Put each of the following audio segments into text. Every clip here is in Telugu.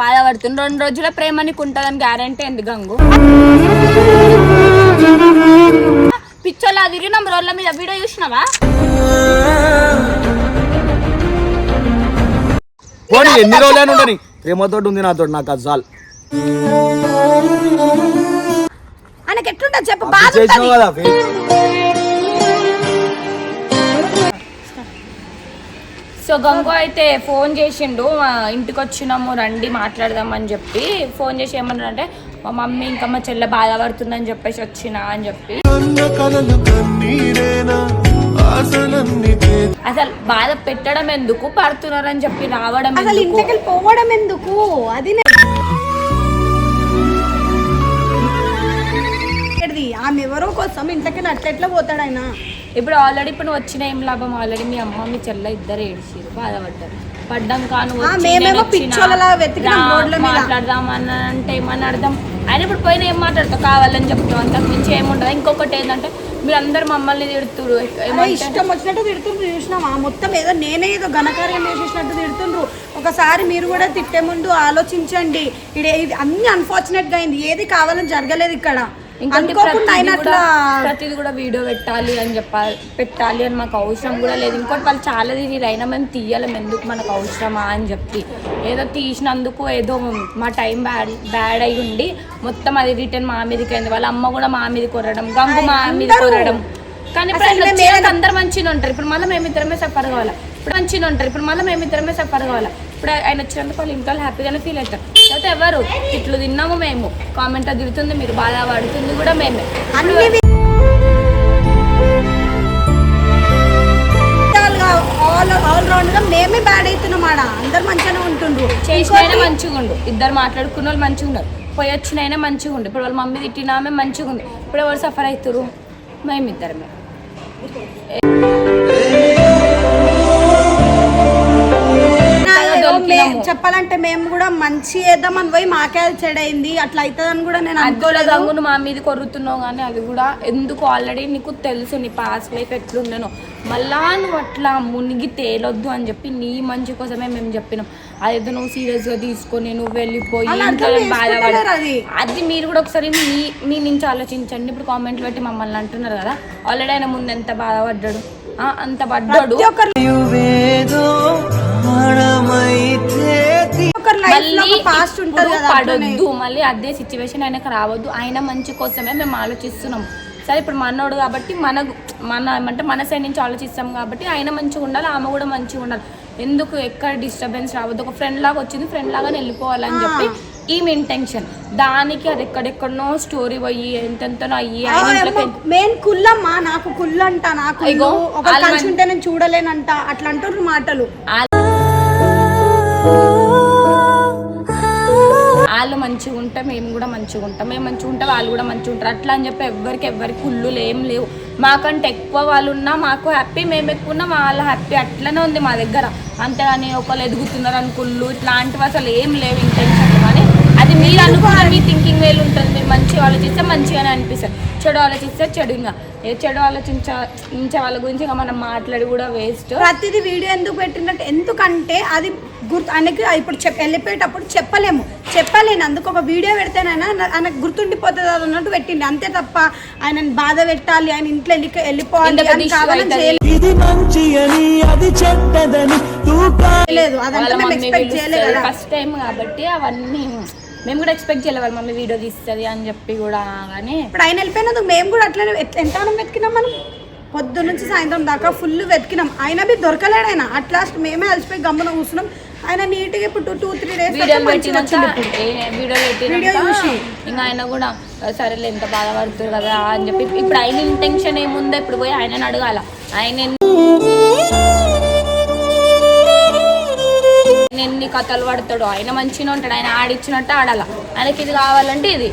బాధపడుతుంది. రెండు రోజుల ప్రేమ నీకు ఉంటుందని గ్యారంటీ ఎందుకు గంగు? పిచ్చోలా తిరిగినాం రోడ్ల మీద వీడియో చూసినావా? పోనీ ఎన్ని రోజులైనా ఉండని. ప్రేమతోటి ఉంది నాతో నాకు అది చాలు. ఆయనకి ఎట్లుంటది చెప్పు బాధ చేసినావు ఉంటది. కదా సో గంగు అయితే ఫోన్ చేసిండు మా ఇంటికి వచ్చినాము రండి మాట్లాడదాం అని చెప్పి ఫోన్ చేసి ఏమన్నా అంటే మా మమ్మీ ఇంకా మా చెల్లె బాధపడుతుందని చెప్పేసి వచ్చిన అని చెప్పి. అసలు బాధ పెట్టడం ఎందుకు? పడుతున్నారని చెప్పి రావడం అసలు ఇంటికి పోవడం ఎందుకు? అది ఆమె ఎవరో కోసం ఇంట్లోకి ఎట్లా పోతాడు ఆయన? ఇప్పుడు ఆల్రెడీ ఇప్పుడు నువ్వు వచ్చిన ఏం లాభం? ఆల్రెడీ మీ అమ్మ మీ చెల్ల ఇద్దరు ఏడిసిరు బాధపడ్డారు. పడ్డం కాను ఆ, మేమేమో పిచ్చోళ్ళలా వెతికినాం రోడ్ల మీద. మాట్లాడదాం అని అంటే ఏమని అర్థం? ఆయన ఇప్పుడు పోయిన ఏం మాట్లాడతావు? కావాలని చెప్తాం అంతకు మించి ఏముండదు ఇంకొకటి ఏంటంటే మీరు అందరు మమ్మల్ని తిడుతురు ఇష్టం వచ్చినట్టు తిడుతుండ్రు చూసినామా మొత్తం ఏదో నేనే ఏదో ఘనకార్యం చేసేసినట్టు తిడుతుండ్రు ఒకసారి మీరు కూడా తిట్టే ముందు ఆలోచించండి. ఇది అన్ని అన్ఫార్చునేట్గా అయింది. ఏది కావాలని జరగలేదు ఇక్కడ. ఇంకోటి ప్రతిదీ కూడా వీడియో పెట్టాలి అని చెప్పాలి పెట్టాలి అని మాకు అవసరం కూడా లేదు. ఇంకోటి వాళ్ళు చాలా తీసి అయినా మేము తీయలేం ఎందుకు మనకు అవసరమా అని చెప్పి. ఏదో తీసినందుకు ఏదో మా టైం బ్యాడ్ బ్యాడ్ అయి ఉండి మొత్తం అది రిటర్న్ మా మీదకి అయింది. వాళ్ళ అమ్మ కూడా మా మీద కొరడం గంగు మా మీద. కొరడం కానీ ఇప్పుడు మేము అందరు మంచిగా ఉంటారు. ఇప్పుడు మళ్ళీ మేమిద్దరమే సఫర్ కావాలి? ఇప్పుడు మంచిగా ఉంటారు. ఇప్పుడు మళ్ళీ మేమిద్దరమే సఫర్ కావాలి? ఇప్పుడు ఆయన వచ్చినందుకు వాళ్ళు ఇంట్లో హ్యాపీగానే ఫీల్ అవుతారు. అయితే ఎవరు? ఇట్లు తిన్నాము మేము. కామెంట్ తిడుతుంది మీరు బాధ పడుతుంది కూడా మేమే. మేమే బ్యాడ్ అవుతున్నాం ఆడ. అందరు మంచిగానే ఉంటుండ్రు. చేసినైనా మంచిగా ఉండు. ఇద్దరు మాట్లాడుకున్న వాళ్ళు మంచిగా ఉన్నారు. పోయి వచ్చినైనా మంచిగా ఉండు. ఇప్పుడు వాళ్ళ మమ్మీ తిట్టినామే మంచిగా ఉంది. ఇప్పుడు ఎవరు సఫర్ అవుతారు మేమిద్దరమే. చెప్పాలంటే మేము కూడా మంచి చేద్దామని పోయి మాకే అది చెడైంది. అట్లా అవుతుందని కూడా నేను అనుకోలేదు. మా మీద కొరుతున్నావు కానీ అది కూడా ఎందుకు ఆల్రెడీ నీకు తెలుసు నీ పాస్ట్ లైఫ్ ఎట్లుండేనో. మళ్ళా నువ్వు అట్లా మునిగి తేలొద్దు అని చెప్పి నీ మంచి కోసమే మేము చెప్పినాం. అదేదో నువ్వు సీరియస్గా తీసుకొని నువ్వు వెళ్ళిపోయి అది. మీరు కూడా ఒకసారి మీ మీ నుంచి ఆలోచించండి. ఇప్పుడు కామెంట్లు పెట్టి మమ్మల్ని అంటున్నారు కదా. ఆల్రెడీ ఆయన ముందు ఎంత బాధపడ్డాడు? అంత పడ్డాడు. పడొద్దు. మళ్ళీ అదే సిచ్యువేషన్ ఆయనకు రావద్దు. ఆయన మంచి కోసమే మేము ఆలోచిస్తున్నాం. సరే ఇప్పుడు మనోడు కాబట్టి మన మన ఏమంటే మన సైడ్ నుంచి ఆలోచిస్తాం కాబట్టి ఆయన మంచిగా ఉండాలి ఆమె కూడా మంచిగా ఉండాలి. ఎందుకు ఎక్కడ డిస్టర్బెన్స్ రావద్దు? ఒక ఫ్రెండ్ లాగా వచ్చింది ఫ్రెండ్ లాగా వెళ్ళిపోవాలని చెప్పి ఈమె ఇంటెన్షన్ దానికి అది ఎక్కడెక్కడనో స్టోరీ పోయి ఎంతెంతనో అయ్యి మెయిన్ కుల్లమ్మా నాకు కుళ్ళు అంట నాకు ఒక కలిసి ఉంటే నేను చూడలేనంట అట్లా అంటున్నారు మాటలు. వాళ్ళు మంచిగా ఉంటే మేము కూడా మంచిగా ఉంటాం. మేము మంచిగా ఉంటే వాళ్ళు కూడా మంచిగా ఉంటారు. అట్లా అని చెప్పి ఎవరికి ఎవరికి కుళ్ళు ఏం లేవు. మాకంటే ఎక్కువ వాళ్ళు ఉన్నా మాకు హ్యాపీ మేము ఎక్కువ ఉన్నా వాళ్ళు హ్యాపీ అట్లనే ఉంది మా దగ్గర. అంతేగాని ఒకళ్ళు ఎదుగుతున్నారు అని కుళ్ళు ఇట్లాంటివి అసలు ఏం లేవు ఇంటెన్షన్ కానీ అది మీరు అనుకున్న మీ థింకింగ్ వేలు ఉంటుంది. మీరు మంచిగా ఆలోచిస్తే మంచిగానే అనిపిస్తుంది. చెడు ఆలోచిస్తే చెడు ఇంకా. ఏ చెడు ఆలోచించే వాళ్ళ గురించి ఇంకా మనం మాట్లాడి కూడా వేస్ట్ ప్రతిదీ వీడియో ఎందుకు పెట్టినట్టు ఎందుకంటే అది గుర్తు ఆయనకి ఇప్పుడు చెప్ వెళ్ళిపోయేటప్పుడు చెప్పలేము. చెప్పలేను. అందుకు ఒక వీడియో పెడితేనైనా ఆయనకు గుర్తుండిపోతుంది అది అన్నట్టు పెట్టింది అంతే తప్ప ఆయనని బాధ పెట్టాలి ఆయన ఇంట్లో వెళ్ళి వెళ్ళిపోవాలి అని కావాలని. ఇది మంచి అని అది చెడ్డదని చేయలేదు. అదంతా మేము ఎక్స్పెక్ట్ చేయలేదు కదా. ఫస్ట్ టైం కాబట్టి అవన్నీ మేము కూడా ఎక్స్పెక్ట్ చేయలేదు వాళ్ళ మమ్మీ వీడియో తీస్తుంది అని చెప్పి కూడా కానీ ఇప్పుడు ఆయన వెళ్ళిపోయినందుకు మేము కూడా అట్లనే ఎట్- ఎంతగానో వెతికినాం మనం? పొద్దు నుంచి సాయంత్రం దాకా ఫుల్ వెతికినాం. ఆయన బి దొరకలేడు ఆయన. అట్ లాస్ట్ మేమే అలసిపోయి గమ్మున కూర్చున్నాం. ఆయన నీట్గా ఇప్పుడు two two three days video video. ఇంకా ఆయన కూడా సరేలే ఎంత బాధపడుతుంది కదా అని చెప్పి ఇప్పుడు ఆయన ఇంటెన్షన్ ఏముందో ఇప్పుడు పోయి ఆయనని అడగాల. ఆయన ఎన్ని- కథలు పడతాడు. ఆయన మంచిగా ఉంటాడు. ఆయన ఆడిచ్చినట్టు ఆడాల. ఆయనకి ఇది కావాలంటే ఇది.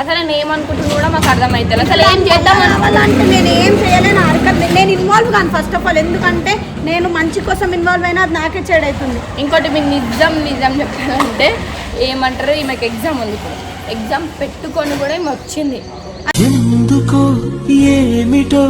అసలు నేను ఏమనుకుంటున్నా కూడా మాకు అర్థమవుతుంది అసలు ఏం చేద్దాం కావాలంటే నేను ఏం చేయలేను అరకట్ నేను ఇన్వాల్వ్ కాను ఫస్ట్ ఆఫ్ ఆల్ ఎందుకంటే నేను మంచి కోసం ఇన్వాల్వ్ అయినా అది నాకే చెడవుతుంది ఇంకోటి మీకు నిజం నిజం చెప్పాలంటే ఏమంటారు? ఈమెకి ఎగ్జామ్ ఉంది ఇప్పుడు. ఎగ్జామ్ పెట్టుకొని కూడా ఈమె వచ్చింది. ఎందుకో ఏమిటో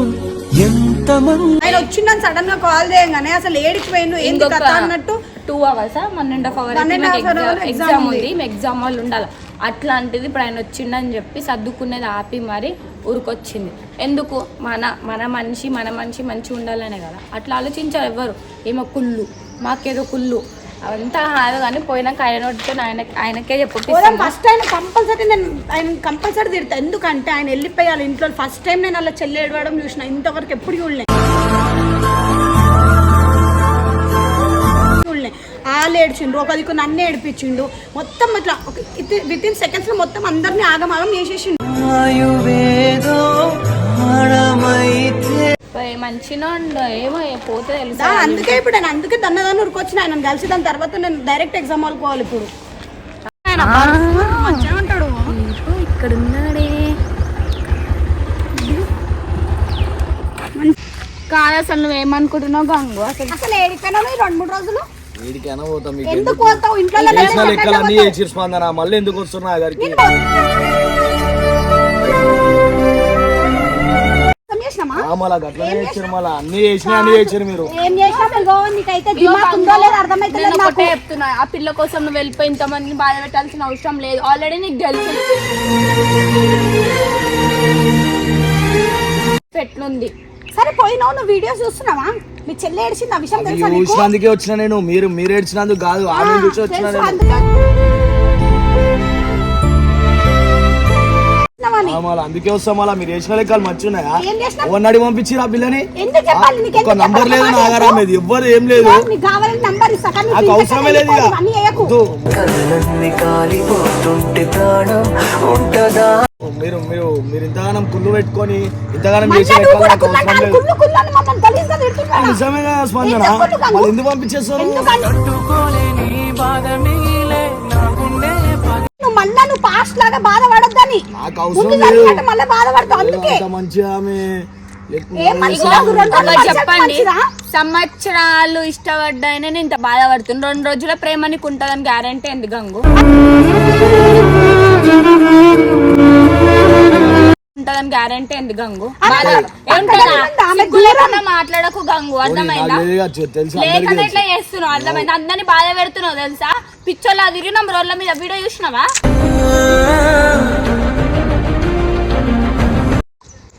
ఆయన వచ్చిందని సడన్గా కాల్ చేయగానే అసలు ఏడికి పోయిండు కథ అన్నట్టు two hours one and half hour exam ఉంది. ఎగ్జామ్ వాళ్ళు ఉండాలి. అట్లాంటిది ఇప్పుడు ఆయన వచ్చిండని చెప్పి సర్దుకునేది ఆపి మరి ఊరికొచ్చింది. ఎందుకు? మన మన మనిషి మన మనిషి మంచిగా ఉండాలనే కదా. అట్లా ఆలోచించారు ఎవ్వరు. ఏమో కుళ్ళు. మాకేదో కుళ్ళు. అవంతా కాదు కానీ పోయినాక ఆయన ఆయన ఆయనకే చెప్పు ఫస్ట్ ఆయన కంపల్సరీ నేను ఆయన కంపల్సరీ తిడతా. ఎందుకంటే ఆయన వెళ్ళిపోయాలి ఇంట్లో. ఫస్ట్ టైం నేను అలా చెల్లి ఏడవడం చూసిన. ఇంతవరకు ఎప్పుడు చూడలే. వాళ్ళు ఏడ్చిండు ఒక దిక్కు నన్ను ఏడిపించిండు మొత్తం ఇట్లా విత్ ఇన్ సెకండ్స్లో మొత్తం అందరినీ ఆగమాగం చేసేసిండు మంచిగా ఉండు ఏమో పోతే తెలుసా. అందుకే ఇప్పుడు నేను అందుకే దన్నదాన్ని ఉరికొచ్చిన ఆయన. కలిసి దాని తర్వాత నేను డైరెక్ట్ ఎగ్జామ్ వాళ్ళకి పోవాలి ఇప్పుడు. ఆయన మంచిగా ఉంటాడు. ఇక్కడ ఉన్నాడే కాదు అసలు నువ్వేమనుకుంటున్నావు గంగు? అసలు అసలు ఏడిపోయినా ఈ రెండు మూడు రోజులు? మీకు ఎందుకు పోతావు? ఇంట్లో చేసిన లెక్కలు అన్ని చేసి స్పందన మళ్ళీ ఎందుకు వస్తున్నా గారికి చేసినామా? మళ్ళా గట్లనే చేసారు మళ్ళా. అన్ని చేసినా అన్ని చేసారు మీరు. ఏం చేసినా ఇగో నీకైతే దిమాగ్ ఉందో లేదో అర్థమైతలేదు నేను నాకు. ఒకటే చెప్తున్నా. ఆ పిల్ల కోసం నువ్వు వెళ్ళిపోయి ఇంతమందిని బాధ పెట్టాల్సిన అవసరం లేదు. ఆల్రెడీ నీకు తెలుసు. ఎట్లుంది సరే పోయినావు నువ్వు వీడియోస్ చూస్తున్నావా? మీ చెల్లి ఏడిచింది? ఆ విషయం తెలుసా నీకు? చూసినందుకే వచ్చిన నేను. మీరు మీరు ఏడ్చినందుకు కాదు. ఆమె చూసి వచ్చిన నేను. అందుకే వస్తాం మళ్ళా మీరు చేసిన లెక్కలు మంచి ఉన్నాయా ఏం చేసినా ఎవరిని పంపించిరు ఆ పిల్లని? ఒక నంబర్ లేదు నా దగ్గర ఆమెది ఎవ్వరు ఏం లేదు. నీకు అవసరమే లేదు మీరు మీరు మీరు ఇంతగానం కుళ్ళు పెట్టుకొని ఇంతగానం కూడా నాకు అవసరం లేదు. కుళ్ళు కుళ్ళు అని మమ్మల్ని గలీజ్గా తిడుతున్నావా? నిజమే కదా స్పందన? మళ్ళీ ఎందుకు పంపించేస్తారు? నువ్వు మళ్ళా నువ్వు పాస్ట్ లాగా బాధపడొద్దని. నాకు ముందు అవసరం లేదు. జరిగినట్టు మళ్ళీ బాధపడతావు అందుకే. అంత మంచిగా ఆమె? ఏం రెండు రోజులు చెప్పండి? సంవత్సరాలు ఇష్టపడ్డాయనే నేను ఇంత బాధపడుతున్నా. రెండు రోజుల ప్రేమ నీకు ఉంటుందని గ్యారంటీ ఏంది గంగు? ఉంటదని గ్యారంటీ ఏంది గంగు? మాట్లాడకు గంగు అర్థమైందా? లేకుండా. ఇట్లా చేస్తున్నావు? అర్థమైందా? అందరిని బాధ పెడుతున్నావు తెలుసా? పిచ్చోళ్ళ తిరిగినాం రోడ్ల మీద వీడియో చూసినావా?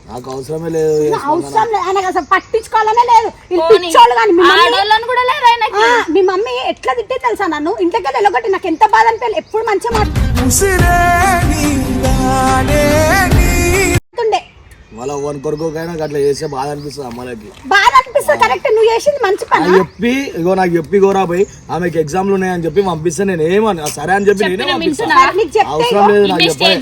నాకు అవసరమే లేదు. అవసరం లేదు. ఆయనకు అసలు పట్టించుకోవాలనే లేదు. పిచ్చోళ్ళు కానీ మీ మమ్మీ ఆడోళ్ళని కూడా లేదు ఆయనకి? మీ మమ్మీ ఎట్లా తిట్టే తెలుసా నన్ను? ఇంట్లోకి వెళ్ళి వెళ్ళగొట్టి నాకు ఎంత బాధ అనిపించాలి ఎప్పుడు మంచిగా ఉసిరే మళ్ళీ వన్ కొరకోకైనా అట్లా చేస్తే బాధ అనిపిస్తుంది అమ్మలకి బాధ అనిపిస్తుంది కరెక్ట్. నువ్వు చేసింది మంచి పని. చెప్పి ఇగో నాకు చెప్పి గోరా పోయి ఆమెకి ఎగ్జామ్లు ఉన్నాయని చెప్పి పంపిస్తే నేను ఏమని? సరే అని చెప్పి నేనే అవసరం లేదు నాకు చెప్పాలి.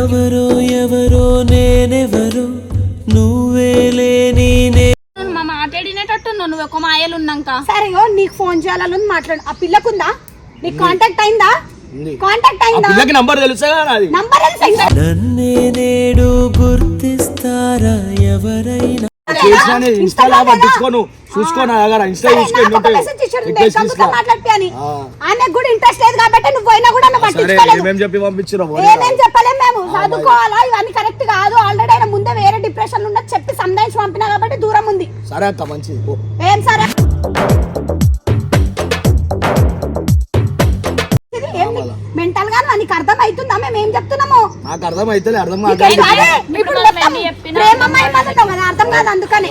ఎవరో ఎవరో నేనెవరో? నువ్వే లేని మాట్లాడినట్టు నువ్వు ఒక మాయలు ఉన్నాక సరే నీకు ఫోన్ చేయాలని ఉంది, మాట్లాడు. ఆ పిల్లకుందా? నీకు కాంటాక్ట్ అయిందా. కాంటాక్ట్ ఆ అయిందా? పిల్లకి నంబర్ తెలుసా కదా నాది నంబర్ నన్నే నేడు గుర్తిస్తారా ఎవరైనా? చేసిన ఇన్స్టాలో పట్టించుకోను. చూసుకో నా దగ్గర ఇన్స్టా చూసుకో ఎన్ని ఉంటాయి రిక్వెస్ట్ ఇస్తా మాట్లాడి ఆ. ఆమెకు కూడా ఇంట్రెస్ట్ లేదు కాబట్టి నువ్వు పోయినా కూడా ఏమేం చెప్పి పంపించిరా ఏమేం చెప్పలేం మేము? చదువుకోవాలా ఇవన్నీ కరెక్ట్ కాదు. ఆల్రెడీ ఆయన ముందే వేరే డిప్రెషన్ ఉన్నది చెప్పి సంధాయించి పంపినా కాబట్టి దూరం ఉంది. సరే అక్క మంచిది పో. ఏం సరే? మెంటల్గా నీకు అర్థం అవుతుందా మేము ఏం చెప్తున్నాము? నాకు అర్థం అయితే అర్థం. ఇప్పుడు కదా అర్థం కాదు అందుకని.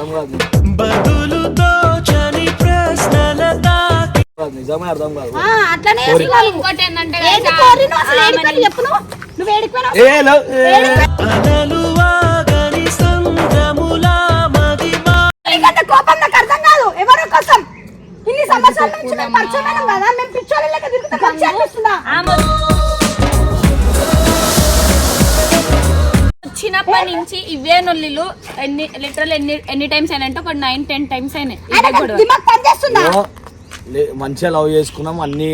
నిజమే అర్థం కాదు. ఆ, అట్లనే ఇంకోటి ఏంటంటే నువ్వు. ఏడిపోయినా చెప్పు నువ్వు. కోపం నాకు అర్థం కాదు. ఎవరి కోసం? ఇన్ని సంవత్సరాల నుంచి మేము పరిచయం కదా మేము పిచ్చోళ్ళ లెక్క తిరుగుతాం మంచి అనిపిస్తుందా? ఆమె. వచ్చినప్పటి నుంచి ఇవే నొల్లిలు ఎన్ని లిటరల్ ఎన్ని ఎన్ని టైమ్స్ అయినంటే ఒక నైన్ టెన్ టైమ్స్ అయినాయి. దిమాగ్ మంచిగా లవ్ చేసుకున్నాం అన్ని?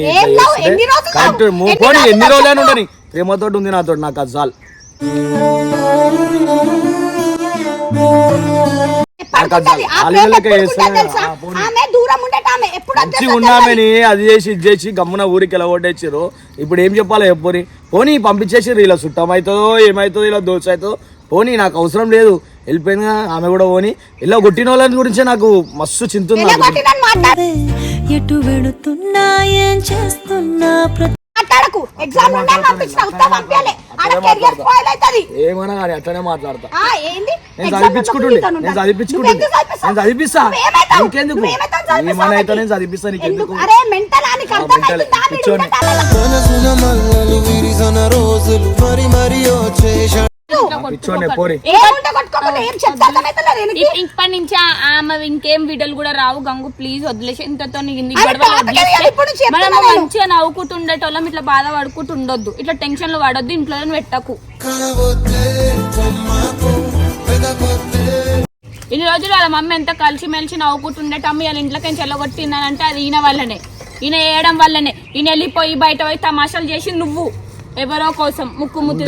కరెక్ట్ రోజులు ఎన్ని రోజులైనా? ఉండని ప్రేమతోటి ఉంది నాతో నాకు అది చాలు. పోనీ. ఆమె దూరం ఉండేట మంచిగా వచ్చేస్తుందో ఉన్నామని అది చేసి ఇది చేసి గమ్మున ఊరికి ఎలా కొట్టేసారు ఇప్పుడు ఏం చెప్పాలి చెప్పని పోనీ పంపించేసి ఇలా చుట్టం అవుతుందో ఏమవుతుందో ఇలా దోశ అవుతుందో పోనీ నాకు అవసరం లేదు. వెళ్ళిపోయింది ఆమె కూడా పోని. ఇలా కొట్టిన వాళ్ళని గురించే నాకు మస్తు చింతుంది ఎటు ఏం చేస్తున్నా ప్రతి మాట్లాడకు. ఎగ్జామ్ నుండి పంపించిన ఉత్తా పంపించాలి. ఆడ కెరియర్ స్పాయిల్ అవుతుంది. ఏమన్నా కానీ అట్లనే మాట్లాడతా. ఆ, ఏంది? నేను చదివించుకుంటుండే నేను. చదివించుకుంటుండే? నేను చదివిస్తా చదివిస్తావు ఏమన్నా అయితే? నేను చదివిస్తా నీకెందుకు ఎందుకు? అరే మెంటల్ నీకు విరిసన రోజులు. మరి మరి వచ్చేసా ఇప్పటి నుంచి ఆమె ఇంకేం వీడియోలు కూడా రావు గంగు. ప్లీజ్ వదిలేసి ఇంతతో మనం. మంచిగా నవ్వుకుంటూ ఉండేటోళ్ళం ఇట్లా బాధ పడుకుంటూ ఉండొద్దు ఇట్లా టెన్షన్లు పడొద్దు ఇంట్లో పెట్టకు. ఇన్ని రోజులు వాళ్ళ మమ్మీ ఎంత కలిసి మెలిసి నవ్వుకుంటూ ఉండేటమ్మ వాళ్ళ ఇంట్లోకి చెల్లగొట్టిందనంటే అది ఈయన వల్లనే. ఈయన వేయడం వల్లనే. ఈయన వెళ్ళిపోయి బయట పోయి తమాషాలు చేసి నువ్వు. ఎవరో కోసం ముక్కు ముద్దు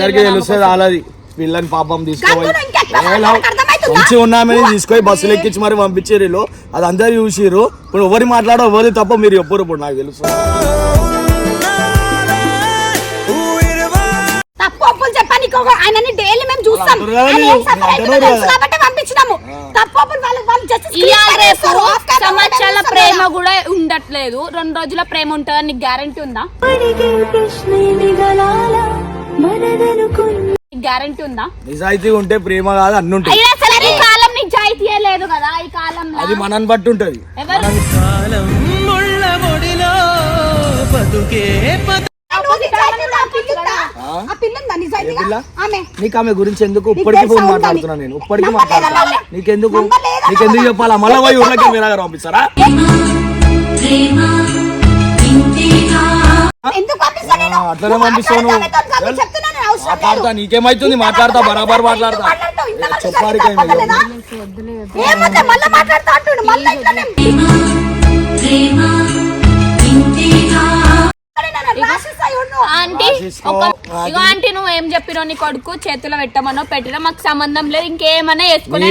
పిల్లని పాపం అర్థమవుతుందా? మంచి ఉన్నామని తీసుకొని బస్సులు ఎక్కించి మరి పంపించారు అది అందరు చూసిర్రు. ఇప్పుడు ఎవరి మాట్లాడో ఎవరి తప్ప మీరు ఎప్పుడు ఇప్పుడు నాకు తెలుసు. ఆయనని డైలీ మేము చూస్తాం. కాబట్టి పంపించినాము. సంవత్సరాల ప్రేమ కూడా ఉండట్లేదు. రెండు రోజుల ప్రేమ ఉంటుందని నీకు గ్యారంటీ ఉందా? గ్యారంటీ ఉందా? నిజాయితీ ఉంటే ప్రేమ కాదు అన్ని ఉంటాయి సరే ఈ కాలం నిజాయితీయే లేదు కదా ఈ కాలంలో. అది మనని బట్టి ఉంటది. కాలం ముళ్ళ మొడిలో బతుకే నీకు ఆమె? గురించి ఎందుకు ఇప్పటికీ ఫోన్? మాట్లాడుతున్నా నేను? ఇప్పటికీ మాట్లాడుతున్నా? నీకెందుకు? నీకెందుకు? చెప్పాలా? మళ్ళీ పోయి ఊర్లకి మీరు దగ్గర పంపిస్తారా? అట్లనే నువ్వు మాట్లాడతా నీకేమైతుంది? మాట్లాడతా బరాబర్ మాట్లాడతా. చెప్పారు. ఆంటీ ఇగో ఆంటీ నువ్వు ఏం చెప్పినావు నీ కొడుకు చేతిలో పెట్టమనో పెట్టినా మాకు సంబంధం లేదు ఇంకేమన్నా వేసుకునే.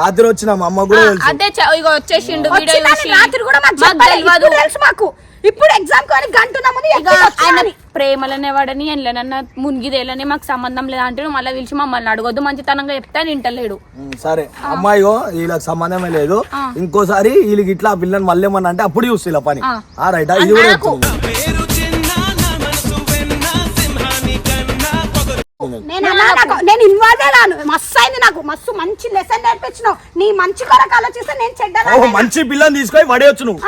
రాత్రి వచ్చిన మా అమ్మ కూడా అదే ఇగో వచ్చేసిండు వీడియో చూసి రాత్రి కూడా మాకు. తెలియదు మాకు. ఇప్పుడు ఎగ్జామ్ కొని గంటున్న ముందు. ప్రేమలనే వాడని ఎండ్లనన్నా మునిగిదేలని మాకు సంబంధం లేదు అంటే మళ్ళీ పిలిచి మమ్మల్ని అడగొద్దు మంచితనంగా చెప్తే వింటలేడు సరే అమ్మాయిగో వీళ్ళకి సంబంధమే లేదు. ఇంకోసారి వీళ్ళకి ఇట్లా ఆ పిల్లని మళ్ళీ ఏమన్నా అంటే అప్పుడు చూస్తే ఇలా పని ఆ. రైట్ ఇది కూడా నాకు. చెప్తుంది. పేరు చిన్న నా మనసు వెన్న సింహాని కన్నా పొగరు నేను ఇన్వాల్వ్ అయ్యాను మస్తు అయింది నాకు మస్తు మంచి లెసన్ నేర్పించినావు నీ మంచి కొరకు ఆలోచిస్తే నేను చెడ్డ మంచి పిల్లని తీసుకొని పడేయచ్చు నువ్వు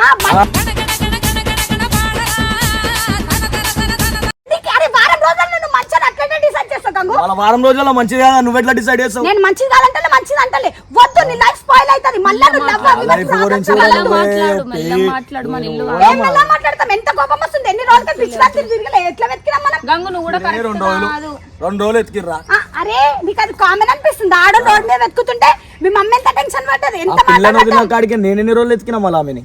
వాళ్ళ వారం రోజుల్లో మంచిది కదా? నువ్వు ఎట్లా డిసైడ్ చేస్తావు? నేను మంచిది కాదంటే మంచిది అంటలే వద్దు నీ లైఫ్ స్పాయిల్ అవుతుంది. మళ్ళీ నువ్వు లైఫ్ గురించి మాట్లాడు. మెల్లగా మాట్లాడు, మన ఇల్లు ఏం మెల్లగా మాట్లాడతాం? ఎంత కోపం వస్తుంది? ఎన్ని రోజులు తిరగలే? ఎట్లా వెతికినాం మనం? గంగు నువ్వు కూడా ఏ కరెక్ట్ రెండు రోజులు కాదు. రెండు రోజులు ఎత్తికిర్రా ఆ, అరే నీకు అది కామన్ అనిపిస్తుంది. ఆడ రోడ్ మీద వెతుకుతుంటే మీ మమ్మీ ఎంత టెన్షన్ పడ్డది? ఆ ఎంత పిల్లని వదిలిన కాడికి నేను ఎన్ని రోజులు ఎత్తికినా మళ్ళీ ఆమెని?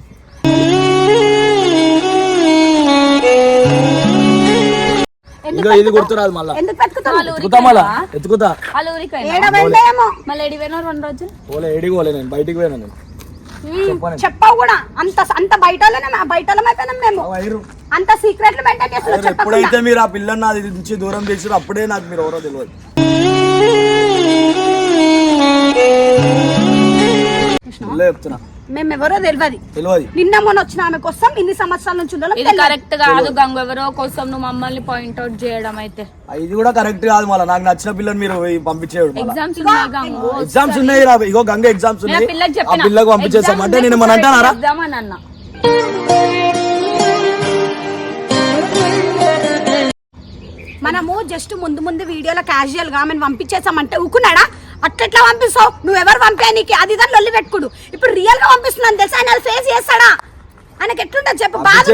ఇదిగో ఇది? గుర్తురాదు మళ్ళా. ఎత్తుకుతా మళ్ళా ఎత్తుకుతా. పోయినా? ఏడ వెళ్ళేమో మళ్ళీ ఎడిపోయినా రెండు రోజులు? పోలే ఏడికి పోలే నేను బయటికి పోయినా నేను. చెప్పావు కూడా. అంత అంత బయట బయట మేము. అంత సీక్రెట్లు మెయింటైన్ ఎప్పుడైతే మీరు ఆ పిల్లని నాది నుంచి దూరం చేసారో అప్పుడే నాకు మీరు ఎవరో తెలియదు చెప్తున్నా. మేము ఎవరో తెలియదు తెలియదు నిన్న మొన్న వచ్చిన ఆమె కోసం ఇన్ని సంవత్సరాల నుంచి ఉండాలో ఇది కరెక్ట్ కాదు గంగు ఎవరో కోసం నువ్వు మమ్మల్ని పాయింట్ అవుట్ చేయడం అయితే. ఇది కూడా కరెక్ట్ కాదు మళ్ళీ. నాకు నచ్చిన పిల్లని మీరు పంపించేయడు ఎగ్జామ్స్ ఉన్నాయి గంగు. ఎగ్జామ్స్ ఉన్నాయి రా. ఇగో గంగ ఎగ్జామ్స్ నేను ఉన్నాయి. పిల్లకి చెప్పిన. పిల్లకు పంపించేస్తాం అంటే నేను మన అంటానారా? ఎగ్జామ్ అని అన్నా. మనము జస్ట్ ముందు ముందు వీడియోలో క్యాజువల్గా ఆమెను పంపించేసామంటే ఊకున్నాడా? అట్లెట్లా పంపిస్తావు? నువ్వెవరు పంపా నీకు? అది దాని లొల్లి పెట్టుకుడు. ఇప్పుడు రియల్గా పంపిస్తున్నాను తెలుసా? ఆయన ఫేస్ చేస్తాడా? ఆయనకి ఎట్లుంటది చెప్పు? బాధ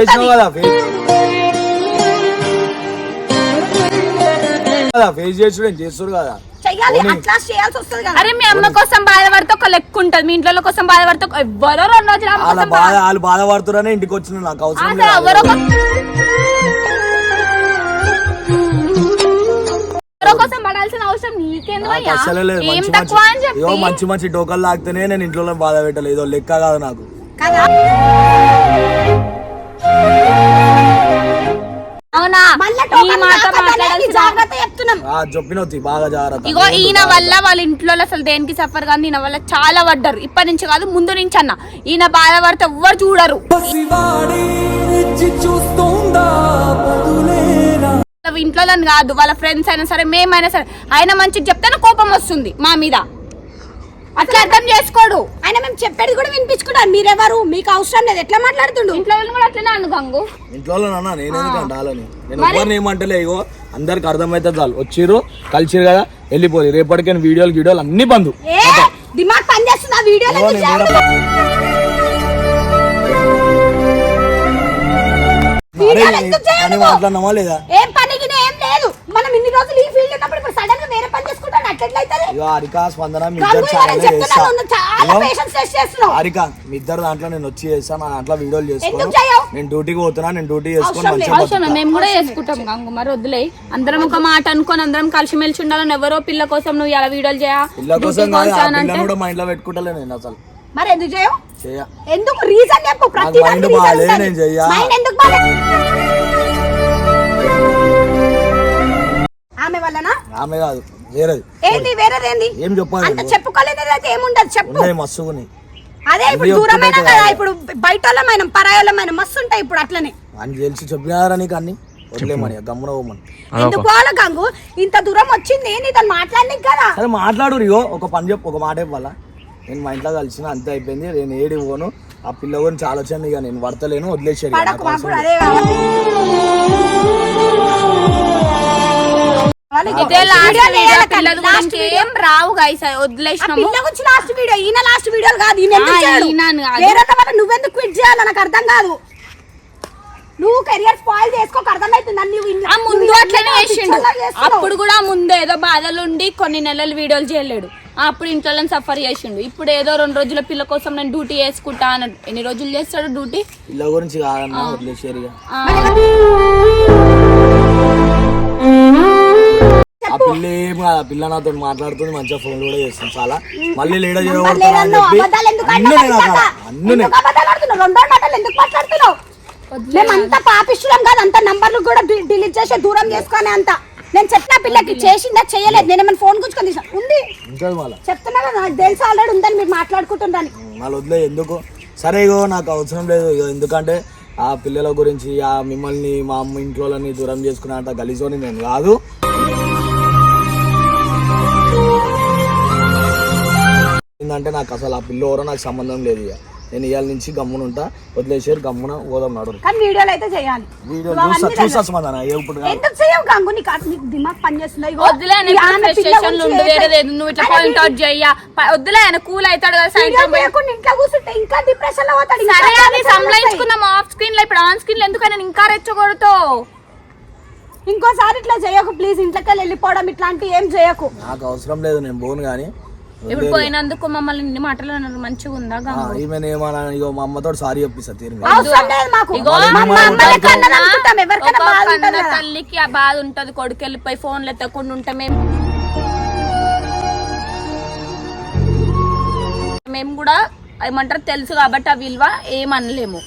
ఫేస్ చేసుడు కదా? చెయ్యాలి. అట్లా చేయాల్సి వస్తుంది కదా. అరే మీ అమ్మ కోసం బాధపడితే ఒక లెక్క ఉంటుంది. మీ ఇంట్లో కోసం బాధపడితే ఎవరో రెండు రోజులు బాధ వాళ్ళు బాధపడుతున్నారనే ఇంటికి వచ్చిన నాకు అవసరం లేదు. ఎవరో కోసం పడాల్సిన అవసరం నీకెందుకు మంచి తక్కువ అని మంచి చెప్పి? ఏవో మంచి మంచి టోకన్లు లాగితేనే నేను ఇంట్లో బాధ పెట్టలేదు ఏదో లెక్క కాదు నాకు. కదా? అవునా? ఈ మాట జాగ్రత్త చెప్తున్నాం. బాగా జాగ్రత్త. ఇగో ఈయన వల్ల వాళ్ళ ఇంట్లో అసలు దేనికి సఫర్ కానీ ఈయన వల్ల చాలా పడ్డారు. ఇప్పటి నుంచి కాదు ముందు నుంచి అన్న. ఈయన బాధపడితే ఎవ్వరు చూడరు. వాళ్ళ ఇంట్లో కాదు వాళ్ళ ఫ్రెండ్స్ అయినా సరే మేమైనా సరే. ఆయన మంచిగా చెప్తేనే కోపం వస్తుంది మా మీద. అట్లా అర్థం చేసుకోడు. ఆయన మేము చెప్పేది కూడా వినిపించుకుంటాను మీరెవరు? మీకు అవసరం లేదు. ఎట్లా మాట్లాడుతుండు? ఇంట్లో వాళ్ళు కూడా అట్లనే అను గంగు. ఇంట్లో నాన్న నేనేది కంటాలని నేను ఎవరిని ఏమంటలే ఇగో అందరికి అర్థమైతే చాలు. వచ్చిర్రు కలిసిరు కదా వెళ్ళిపోయి రేపటికైనా వీడియోలు గీడియోలు అన్ని బంధు ఏ దిమాగ్ పని చేస్తుంది? ఆ వీడియోలో ఇగో నేను చూసావు? రోజులు ఈ ఫీల్డ్ ఉన్నప్పుడు ఇప్పుడు సడన్గా వేరే పని చేసుకుంటాను అట్లయితుంది ఇగో హారిక స్పందన మీ ఇద్దరు ఛానల్ చెప్తున్నాను, నువ్వు చాలా పేషెన్స్ టెస్ట్ చేస్తున్నావు. హారిక మీ ఇద్దరు దాంట్లో నేను వచ్చి చేస్తా నా దాంట్లో వీడియోలు ఎందుకు చేయవు? నేను డ్యూటీకి పోతున్నా నేను డ్యూటీ చేసుకొని అవసరం లేదు. మంచిగా అవసరం బతుకుతా. మేము కూడా చేసుకుంటాం గంగు మరి వద్దులే. అందరం ఒక మాట అనుకొని అందరం కలిసిమెలిసి ఉండాలని ఎవరో పిల్ల కోసం నువ్వు ఇలా వీడియోలు చేయ? పిల్ల కోసం కాదు ఆ పిల్లని కూడా మా ఇంట్లో పెట్టుకుంటలే నేను అసలు. మరి ఎందుకు చేయవు? చేయ. ఎందుకు? రీజన్ చెప్పు. ప్రతి నాకు దానికి mind బాగాలే, ఉంటది. నేను చెయ్యా. Mind ఎందుకు బాగాలే? ఆమె వల్లనా? ఆమె కాదు వేరేది. ఏంది వేరేది ఏంది ఏం చెప్పాలి అంత నువ్వు? చెప్పుకోలేనిది అయితే ఏముండదు చెప్పు. ఉన్నాయి మస్తుగుని అదే ఇప్పుడు దూరమైన కదా. ఇప్పుడు బయట వాళ్ళమైన పరాయోళ్ళమైన మస్తు ఉంటాయి ఇప్పుడు అట్లనే. అని తెలిసి చెప్పినారా నీకు అన్ని? వదిలేమని గమ్మున పోమని. ఎందుకు పోవాలి గంగు? ఇంత దూరం వచ్చింది నీతో మాట్లాడనీకి కదా? సరే మాట్లాడు రియో ఒక పని చెప్పు ఒక మాట చెప్పాలా? నేను మా ఇంట్లో కలిసిన అంతే అయిపోయింది నేను ఏడి పోను. ఆ పిల్ల గురించి ఆలోచన ఇక నేను పడతలేను వదిలేసాడు ఇదే లాస్ట్ వీడియో వీడియో చేయాలి పిల్లల లాస్ట్ గురించి వీడియో. ఏం రావు గైస్ ఆ వదిలేసినాము. పిల్ల గురించి లాస్ట్ వీడియో ఈయన లాస్ట్ వీడియోలు కాదు. ఈయన ఎందుకు చేయడు? వేరే నువ్వెందుకు క్విట్ చేయాలి? నాకు అర్థం కాదు. నువ్వు కెరియర్ స్పాయిల్ చేసుకోక అర్థమవుతుంది నువ్వు ముందు అట్లనే చేసిండు. అప్పుడు కూడా ముందు ఏదో బాధలు ఉండి కొన్ని నెలలు వీడియోలు చేయలేడు. అప్పుడు ఇంట్లో సఫర్ చేసిండు. ఇప్పుడు ఏదో రెండు రోజుల పిల్ల కోసం నేను డ్యూటీ చేసుకుంటా అన్నాడు ఎన్ని రోజులు చేస్తాడు డ్యూటీ పిల్ల గురించి ఆ పిల్ల ఏం కాదు ఆ పిల్ల నాతో మాట్లాడుతుంది మంచిగా ఫోన్ కూడా చేస్తుంది చాలా. మళ్ళీ లేడ మరి చేయబడుతున్నా అని చెప్పి అన్నీ నేను? అక్కడ అన్నీ మేమంతా పాపిస్తున్నాం కాదు అంత నంబర్లు కూడా డిలీట్ చేసి దూరం చేసుకొని అంత. నేను చెప్పిన పిల్లకి చేసిందా చేయలేదు? నేను ఏమైనా ఫోన్ గుంచుకొని తీసా? ఉంది. ఇంకా మళ్ళీ. చెప్తున్నా కదా నాకు తెలుసు ఆల్రెడీ ఉందని మీరు మాట్లాడుకుంటుందని మళ్ళీ వదిలే ఎందుకు? సరే ఇగో నాకు అవసరం లేదు ఇగో ఎందుకంటే ఆ పిల్లల గురించి ఆ మిమ్మల్ని మా అమ్మ ఇంట్లోని దూరం చేసుకునే అంత గలీజోని నేను కాదు. ఏంటంటే నాకు అసలు ఆ పిల్ల ఎవరో నాకు సంబంధం లేదు ఇక. నేను ఇవాళ నుంచి గమ్మున ఉంటా వదిలేసారు గమ్మున పోదాం నడు. కానీ వీడియోలు అయితే చేయాలి. వీడియో ఇప్పుడు. ఎందుకు చేయవు గంగు? నీకు అసలు నీకు దిమాగ్ పని వద్దులే వేరేది ఏదో నువ్వు ఇట్లా ఆయన పాయింట్ అవుట్ చెయ్య. ప- వద్దులే ఆయన కూల్ అవుతాడు కదా సాయంత్రం ఇంట్లో కూర్చుంటే ఇంకా డిప్రెషన్లో పోతాడు సరే అది ఆఫ్ స్క్రీన్లో ఇప్పుడు ఆన్ స్క్రీన్లో ఇంకా రెచ్చగొడతావు? ఇంకోసారి ఇట్లా చేయకు ప్లీజ్ ఇంట్లోకి వెళ్ళిపోవడం ఇట్లాంటి ఏం చేయకు. నాకు అవసరం లేదు నేను పోను కానీ ఇప్పుడు పోయినందుకు మమ్మల్ని ఇన్ని మాటలు అన్నారు. మంచిగా ఉందా గంగు? ఈమె ఏమన్నా ఇగో మా అమ్మతో సారీ చెప్పిస్తా తీరు. తల్లికి ఆ బాధ ఉంటది. కొడుకు వెళ్ళిపోయి ఫోన్లు ఎత్తకుండా ఉంటే మేము మేము కూడా ఏమంటారు తెలుసు కాబట్టి ఆ విలువ ఏమనలేము.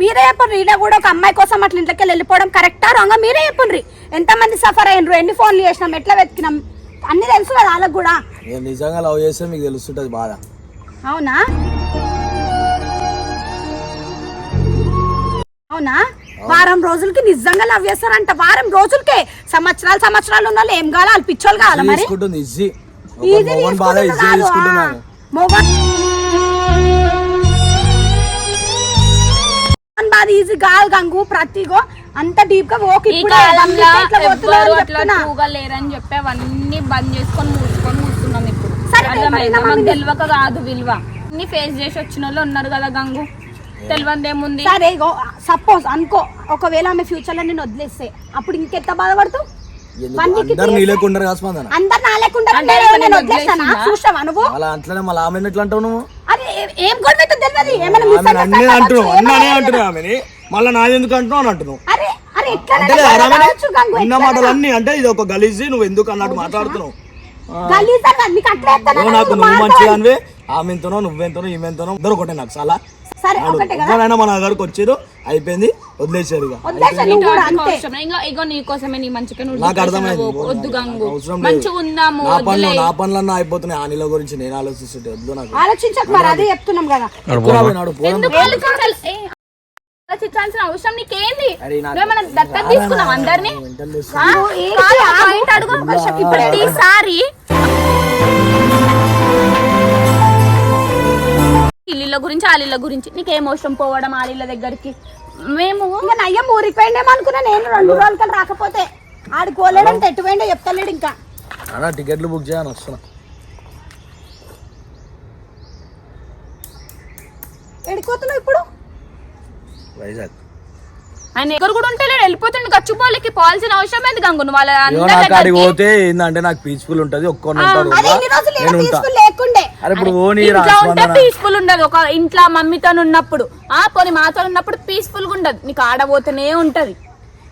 మీరే చెప్పండి. ఈయన కూడా ఒక అమ్మాయి కోసం అట్లా ఇంట్లోకి వెళ్ళి వెళ్ళిపోవడం కరెక్టా రాంగా? మీరే చెప్పండి. ఎంతమంది సఫర్ అయ్యారు ఎన్ని ఫోన్లు చేసినాం? ఎట్లా వెతికినాం? అన్ని తెలుసు కదా వాళ్ళకి కూడా. నేను నిజంగా లవ్ చేస్తే మీకు తెలుస్తుంటది బాధ. అవునా? అవునా? వారం రోజులకి నిజంగా లవ్ చేస్తారంట. వారం రోజులకే. సంవత్సరాలు సంవత్సరాలు ఉన్న వాళ్ళు ఏం కావాలి వాళ్ళు పిచ్చోళ్ళు కావాలా మరి? తీసుకుంటుంది ఇజ్జి. ఈజీ మోహన్ బాధ ఇజ్జి తీసుకుంటున్నాను బాధ ఈజీ కాదు గంగు ప్రతిగో. అంత డీప్గా ఓకే ఇప్పుడే అట్లా లేరని చెప్పి అవన్నీ బంద్ చేసుకొని మూసుకొని కూర్చున్నాం ఇప్పుడు సరే, అర్థమైందా? మాకు తెలియక కాదు విలువ. అన్ని ఫేస్ చేసి వచ్చిన వాళ్ళు ఉన్నారు కదా గంగు. తెలియంది ఏముంది సరే సపోజ్ అనుకో ఒకవేళ ఆమె ఫ్యూచర్లో నేను వదిలేస్తే అప్పుడు ఇంకెంత బాధపడుతూ ఎందుకు? వన్ వీక్ అందరు నీ లేకుండా నేను ఇప్పుడు నేను నేను వదిలేస్తానా? వదిలేసినా? చూసావా నువ్వు? అలా అంటలే మళ్ళీ ఆమె ఎట్లా అంటావు నువ్వు? అది ఏ- ఏం గొడవ అవుతుందో తెలియదు ఏమైనా ఆమె అన్నీ misunderstanding అంటున్నావు. అవ్వచ్చు, అన్నీ ఏమైనా అంటున్నావు ఆమెని. మళ్ళీ నాది ఎందుకు అంటున్నావు అని అంటున్నావు. అరే అరే ఎట్లా అంటే ఇది ఒక గలీజీ నువ్వు ఎందుకు అన్నట్టు మాట్లాడుతున్నావు? గలీజా కాదు, నీకు అట్లా చెప్తాను? నువ్వు నాకు నువ్వు మంచిగా అనివే ఆమె ఎంతనో నువ్వెంతనో ఈమెంతనో ఇద్దరు ఒకటే నాకు చాలా సరే ఒకటే కదా? ఎవరైనా మన దగ్గరకు వచ్చారు అయిపోయింది వదిలేసారు ఇక. వదిలేసా నువ్వు కూడా అంతే. అవసరం. ఇగో ఇగో నీకోసమే నీ మంచిగా నువ్వు నాకు అర్థమైంది. వద్దు గంగు. అవసరం లేదు. మంచిగా ఉందాము నా పనులు వద్దులే నా పనులన్నా అయిపోతున్నాయి. ఆ నీళ్ళ గురించి నేను ఆలోచిస్తుంటే వద్దు నాకు. ఆలోచించక మరి అదే చెప్తున్నాం కదా. ఎందుకు ఏ, ఆలోచించాల్సిన అవసరం నీకేంది? నువ్వేమన్నా దత్తత తీసుకున్నావు అందరినీ? అడుగు. ఇప్పుడు ప్రతిసారి ఇల్లుల గురించి ఆలిళ్ళ గురించి. నీకేం అవసరం పోవడం ఆలిళ్ళ దగ్గరికి? మేము ఇంకా నయ్యం ఊరికి పోయిండేమో అనుకున్నా నేను రెండు రోజుల కన్నా రాకపోతే. ఆడికి పోలేడంటే ఎటు పోయిండో చెప్తలేడు ఇంకా. అన్నా టికెట్లు బుక్ చేయని వస్తున్నా. ఎడిపోతున్నావు ఇప్పుడు? వైజాగ్. ఆయన ఎక్కడ కూడా ఉంటే వెళ్ళిపోతుండే. గచ్చిపోలికి పోవాల్సిన అవసరం ఏంది గంగు వాళ్ళ దగ్గరికి. పోతే ఏంటంటే నాకు పీస్ఫుల్ ఉంటది ఒక్కొని ఉంటారు నేను ఉంటా. అరే ఇప్పుడు ఓని ఇంట్లో ఉంటే పీస్ఫుల్ ఉండదు. ఒక ఇంట్లో మమ్మీతో ఉన్నప్పుడు ఆ పోనీ మాతో ఉన్నప్పుడు పీస్ఫుల్గా ఉండదు. నీకు ఆడబోతూనే ఉంటది.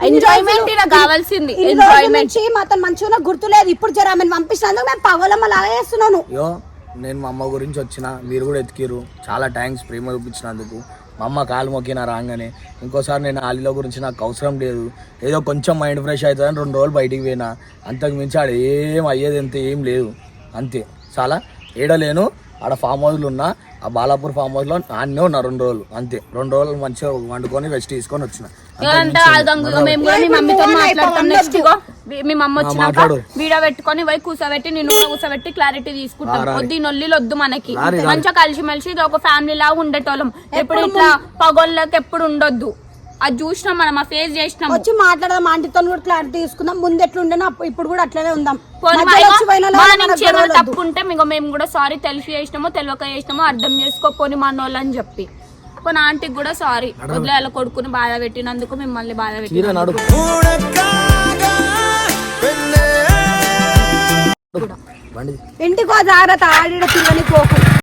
ఎంజాయ్మెంట్ నాకు కావాల్సింది. ఎంజాయ్మెంట్ మాతో మంచిగా గుర్తులేదు ఇప్పుడు జర ఆమెను పంపించినందుకు మేము పగలమ్మ లాగా చేస్తున్నాను. నేను మా అమ్మ గురించి వచ్చిన మీరు కూడా ఎతికిరు చాలా థ్యాంక్స్ ప్రేమ చూపించినందుకు. మా అమ్మ కాలు మొక్కిన రాగానే ఇంకోసారి నేను ఆలిలో గురించి నాకు అవసరం లేదు. ఏదో కొంచెం మైండ్ ఫ్రెష్ అవుతుందని రెండు రోజులు బయటికి పోయినా. అంతకు మించి ఆడ ఏం అయ్యేది అంతే ఏం లేదు. అంతే. చాలా ఏడలేను. ఆడ ఫామ్ హౌస్లు ఉన్నా ఆ బాలాపూర్ ఫామ్ హౌస్లో నాన్నే ఉన్నా రెండు రోజులు అంతే. రెండు రోజులు మంచిగా వండుకొని రెస్ట్ తీసుకొని వచ్చిన. మీ మమ్మీతో మాట్లాడతాం. నెక్స్ట్ ఇగో మీ మమ్మ వచ్చినాక. వీడియో పెట్టుకొని పోయి కూసబెట్టి నిన్ను కూడా కూసబెట్టి క్లారిటీ తీసుకుంటాం. వద్దు నొల్లిలు వద్దు మనకి. మంచిగా కలిసిమెలిసి ఇది ఒక ఫ్యామిలీ లాగా ఉండేటోళ్ళం. ఎప్పుడు ఇట్లా పగోళ్ళకి ఎప్పుడు ఉండొద్దు. అది చూసినాం మనం ఆ ఫేస్ చేసినాం. వచ్చి మాట్లాడదాం ఆంటీతో కూడా క్లారిటీ తీసుకుందాం. ముందు ఎట్లుండేనో ఇప్పుడు కూడా అట్లనే ఉందాం. తప్పు ఉంటే మీకు మేము కూడా సారీ తెలిసి చేసినామో తెలియక చేసినామో అర్థం చేసుకోపోని మనోళ్ళు అని చెప్పి. కొన్ని ఆంటీకి కూడా సారీ వదిలే వాళ్ళ కొడుకుని బాధ పెట్టినందుకు మిమ్మల్ని బాధ బండి ఇంటికో జాగ్రత్త. ఆడిడ పిల్లని పోకు.